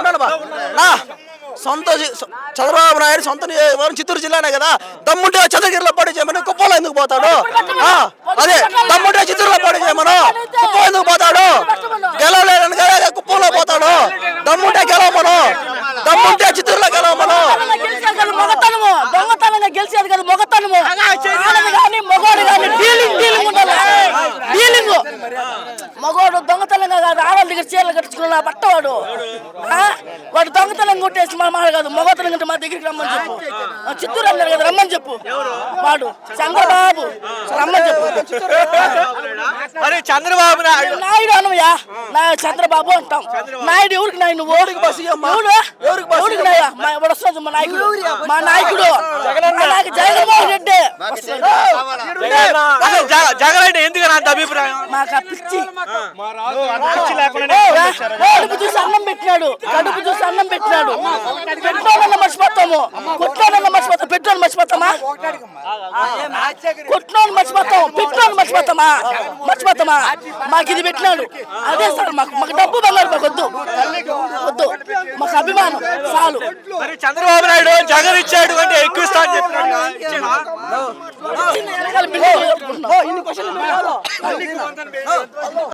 ఉన్నాడు బా. సొంత చంద్రబాబు నాయుడు సొంత చిత్తూరు జిల్లానే కదా. దమ్ముంటే చంద్రగిరిలో పోటీ చేయమని కుప్పలో ఎందుకు పోతాడు? ఆ, అదే దమ్ముంటే చిత్తూరులో పోటీ చేయమను. కుప్పం ఎందుకు పోతాడు? గెలవలేడని కదా కుప్పంలో పోతాడు. దమ్ముంటే గెలవమను. దమ్ముంటే చిత్తూరులో గెలవమను. గెలిచేది కాదు మగతనము దొంగతనంగా గెలిచేది కాదు మగతనము ఆడది కానీ మగోడు కానీ డీలింగ్ డీలింగ్ ఉండాలి. డీలింగ్. మగోడు దొంగతనంగా కాదు ఆడవాళ్ళ దగ్గర చీరలు కట్టుకున్న పట్టవాడు ఆ? వాడు దొంగతనం కొట్టేసి మా మాట కాదు మగతనం కంటే మా దగ్గరికి రమ్మని చెప్పు. చిత్తూరు అన్నారు కదా రమ్మని చెప్పు. వాడు చంద్రబాబు రమ్మని చెప్పు. మరి చంద్రబాబు నాయుడు. అనవయ్యా? నా చంద్రబాబు అంటాం. నాయుడు ఎవరికి నాయుడు నువ్వు? ఎవరికి నాయ? మా- నాయకుడు. మా నాయకుడు. మా నాయకుడు జగన్మోహన్ రెడ్డి. జగన్ అంత అభిప్రాయం మాకు పిచ్చి కడుపు చూసి అన్నం పెట్టినాడు కడుపు చూసి అన్నం పెట్టినాడు పెట్రోల్ మర్చిపోతాము కొట్లోనన్న మర్చిపోతాం పెట్రోల్ మర్చిపోతామా కొట్లోని మర్చిపోతాం పెట్రోల్ మర్చిపోతామా మర్చిపోతామా మాకు ఇది పెట్టినాడు అదే సార్ మాకు మాకు డబ్బు బంగారు మాకు వద్దు వద్దు మాకు అభిమానం చాలు మరి చంద్రబాబు నాయుడు జగన్ ఇచ్చాడు అంటే ఎక్కువ ఇస్తా అని చెప్పినాడు బిల్డింగ్ కట్టుకుంటున్నాం. ఇన్ని క్వశ్చన్లు